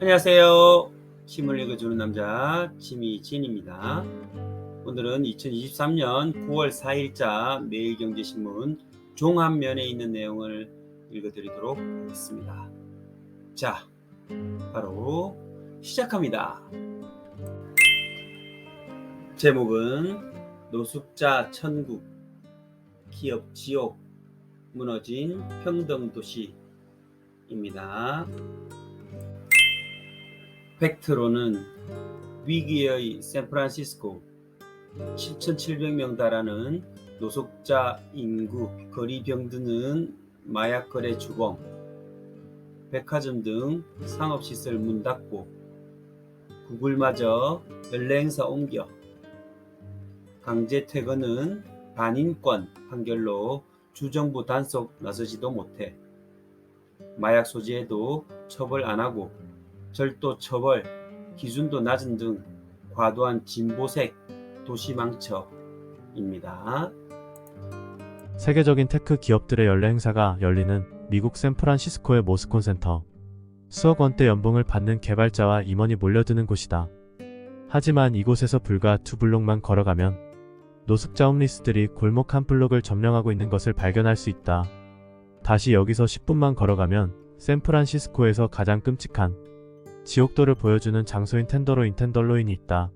안녕하세요. 힘을 읽어주는 남자 지미진입니다. 오늘은 2023년 9월 4일자 매일경제신문 종합면에 있는 내용을 읽어드리도록 하겠습니다. 자, 바로 시작합니다. 제목은 노숙자 천국, 기업 지옥, 무너진 평등도시입니다. 팩트로는 위기의 샌프란시스코 7,700명 달하는 노숙자 인구, 거리 병드는 마약 거래 주범, 백화점 등 상업시설 문 닫고 구글마저 연례 행사 옮겨 강제 퇴근은 반인권 판결로 주정부 단속 나서지도 못해 마약 소지에도 처벌 안 하고 절도 처벌 기준도 낮은 등 과도한 진보색 도시망처입니다. 세계적인 테크 기업들의 연례 행사가 열리는 미국 샌프란시스코의 모스콘 센터. 수억 원대 연봉을 받는 개발자와 임원이 몰려드는 곳이다. 하지만 이곳에서 불과 두 블록만 걸어가면 노숙자 홈리스들이 골목 한 블록을 점령하고 있는 것을 발견할 수 있다. 다시 여기서 10분만 걸어가면 샌프란시스코에서 가장 끔찍한 지옥도를 보여주는 장소인 텐더로 인 텐덜로인이 있다.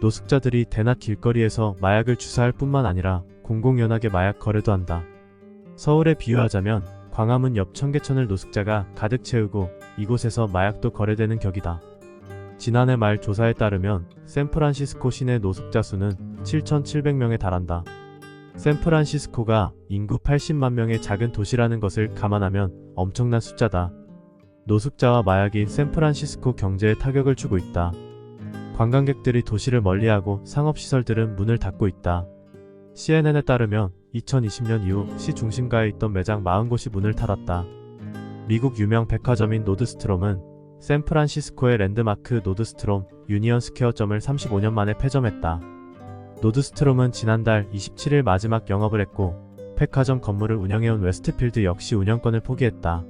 노숙자들이 대낮 길거리에서 마약을 주사할 뿐만 아니라 공공연하게 마약 거래도 한다. 서울에 비유하자면 광화문 옆 청계천을 노숙자가 가득 채우고 이곳에서 마약도 거래되는 격이다. 지난해 말 조사에 따르면 샌프란시스코 시내 노숙자 수는 7,700명에 달한다. 샌프란시스코가 인구 80만 명의 작은 도시라는 것을 감안하면 엄청난 숫자다. 노숙자와 마약이 샌프란시스코 경제에 타격을 주고 있다. 관광객들이 도시를 멀리하고 상업시설들은 문을 닫고 있다. CNN에 따르면 2020년 이후 시 중심가에 있던 매장 40곳이 문을 닫았다. 미국 유명 백화점인 노드스트롬은 샌프란시스코의 랜드마크 노드스트롬 유니언 스퀘어점을 35년 만에 폐점했다. 노드스트롬은 지난달 27일 마지막 영업을 했고 백화점 건물을 운영해온 웨스트필드 역시 운영권을 포기했다.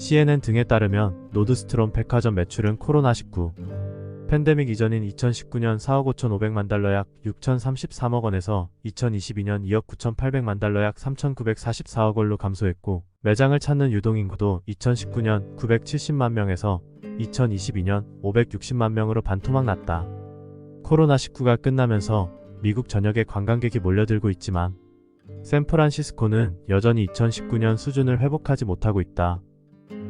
CNN 등에 따르면 노드스트롬 백화점 매출은 코로나19 팬데믹 이전인 2019년 4억 5,500만 달러 약 6,033억 원에서 2022년 2억 9,800만 달러 약 3,944억 원로 감소했고 매장을 찾는 유동인구도 2019년 970만 명에서 2022년 560만 명으로 반토막 났다. 코로나19가 끝나면서 미국 전역에 관광객이 몰려들고 있지만 샌프란시스코는 여전히 2019년 수준을 회복하지 못하고 있다.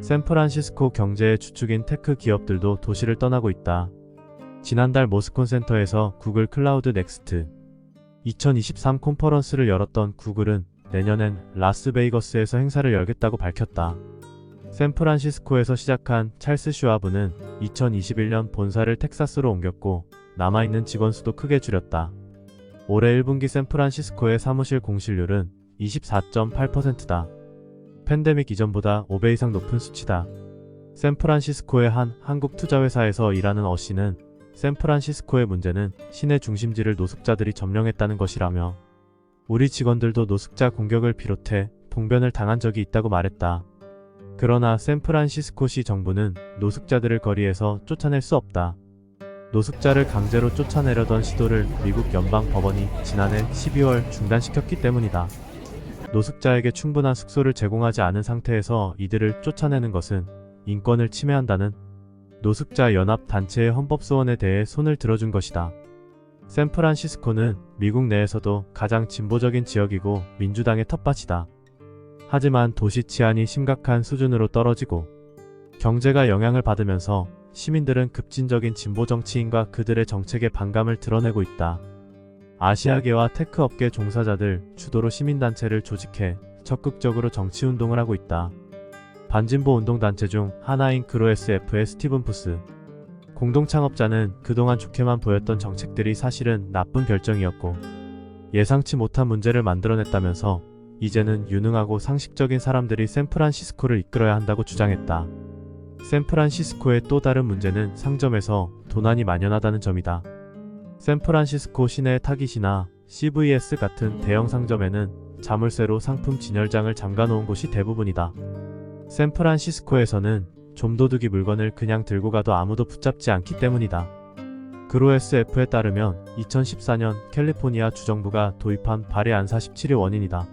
샌프란시스코 경제의 주축인 테크 기업들도 도시를 떠나고 있다. 지난달 모스콘 센터에서 구글 클라우드 넥스트 2023 콘퍼런스를 열었던 구글은 내년엔 라스베이거스에서 행사를 열겠다고 밝혔다. 샌프란시스코에서 시작한 찰스 슈아브는 2021년 본사를 텍사스로 옮겼고 남아있는 직원 수도 크게 줄였다. 올해 1분기 샌프란시스코의 사무실 공실률은 24.8%다. 팬데믹 이전보다 5배 이상 높은 수치다. 샌프란시스코의 한 한국 투자회사에서 일하는 어 씨는 샌프란시스코의 문제는 시내 중심지를 노숙자들이 점령했다는 것이라며 우리 직원들도 노숙자 공격을 비롯해 봉변을 당한 적이 있다고 말했다. 그러나 샌프란시스코시 정부는 노숙자들을 거리에서 쫓아낼 수 없다. 노숙자를 강제로 쫓아내려던 시도를 미국 연방 법원이 지난해 12월 중단시켰기 때문이다. 노숙자에게 충분한 숙소를 제공하지 않은 상태에서 이들을 쫓아내는 것은 인권을 침해한다는 노숙자 연합 단체의 헌법 소원에 대해 손을 들어준 것이다. 샌프란시스코는 미국 내에서도 가장 진보적인 지역이고 민주당의 텃밭이다. 하지만 도시 치안이 심각한 수준으로 떨어지고 경제가 영향을 받으면서 시민들은 급진적인 진보 정치인과 그들의 정책에 반감을 드러내고 있다. 아시아계와 테크 업계 종사자들 주도로 시민단체를 조직해 적극적으로 정치운동을 하고 있다. 반진보 운동단체 중 하나인 그로SF의 스티븐 푸스. 공동창업자는 그동안 좋게만 보였던 정책들이 사실은 나쁜 결정이었고 예상치 못한 문제를 만들어냈다면서 이제는 유능하고 상식적인 사람들이 샌프란시스코를 이끌어야 한다고 주장했다. 샌프란시스코의 또 다른 문제는 상점에서 도난이 만연하다는 점이다. 샌프란시스코 시내 타깃이나 CVS 같은 대형 상점에는 자물쇠로 상품 진열장을 잠가놓은 곳이 대부분이다. 샌프란시스코에서는 좀도둑이 물건을 그냥 들고 가도 아무도 붙잡지 않기 때문이다. 그로SF에 따르면 2014년 캘리포니아 주정부가 도입한 발해 안사 17의 원인이다.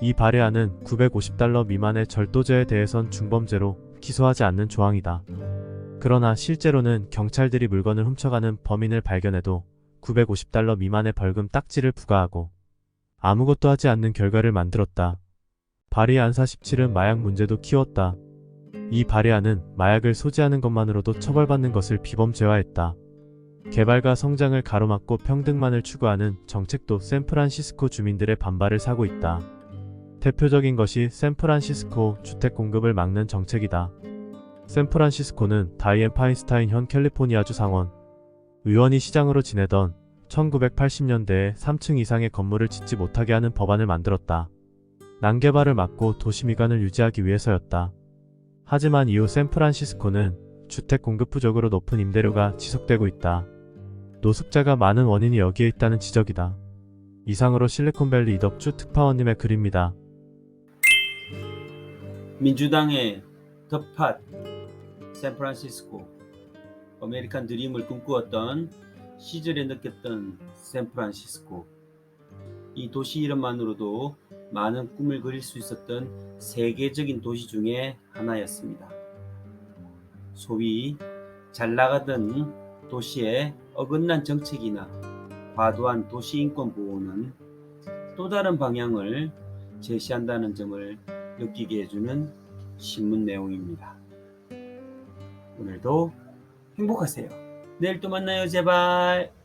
이 발해안은 950달러 미만의 절도죄에 대해선 중범죄로 기소하지 않는 조항이다. 그러나 실제로는 경찰들이 물건을 훔쳐가는 범인을 발견해도 950달러 미만의 벌금 딱지를 부과하고 아무것도 하지 않는 결과를 만들었다. 발해 안사 17은 마약 문제도 키웠다. 이 발해안은 마약을 소지하는 것만으로도 처벌받는 것을 비범죄화했다. 개발과 성장을 가로막고 평등만을 추구하는 정책도 샌프란시스코 주민들의 반발을 사고 있다. 대표적인 것이 샌프란시스코 주택 공급을 막는 정책이다. 샌프란시스코는 다이앤 파인스타인 현 캘리포니아주 상원 의원이 시장으로 지내던 1980년대에 3층 이상의 건물을 짓지 못하게 하는 법안을 만들었다. 난개발을 막고 도시 미관을 유지하기 위해서였다. 하지만 이후 샌프란시스코는 주택 공급 부족으로 높은 임대료가 지속되고 있다. 노숙자가 많은 원인이 여기에 있다는 지적이다. 이상으로 실리콘밸리 이덕주 특파원님의 글입니다. 민주당의 더팟 샌프란시스코 아메리칸 드림을 꿈꾸었던 시절에 느꼈던 샌프란시스코 이 도시 이름만으로도 많은 꿈을 그릴 수 있었던 세계적인 도시 중에 하나였습니다. 소위 잘 나가던 도시의 어긋난 정책이나 과도한 도시 인권 보호는 또 다른 방향을 제시한다는 점을 느끼게 해주는 신문 내용입니다. 오늘도 행복하세요. 내일 또 만나요, 제발.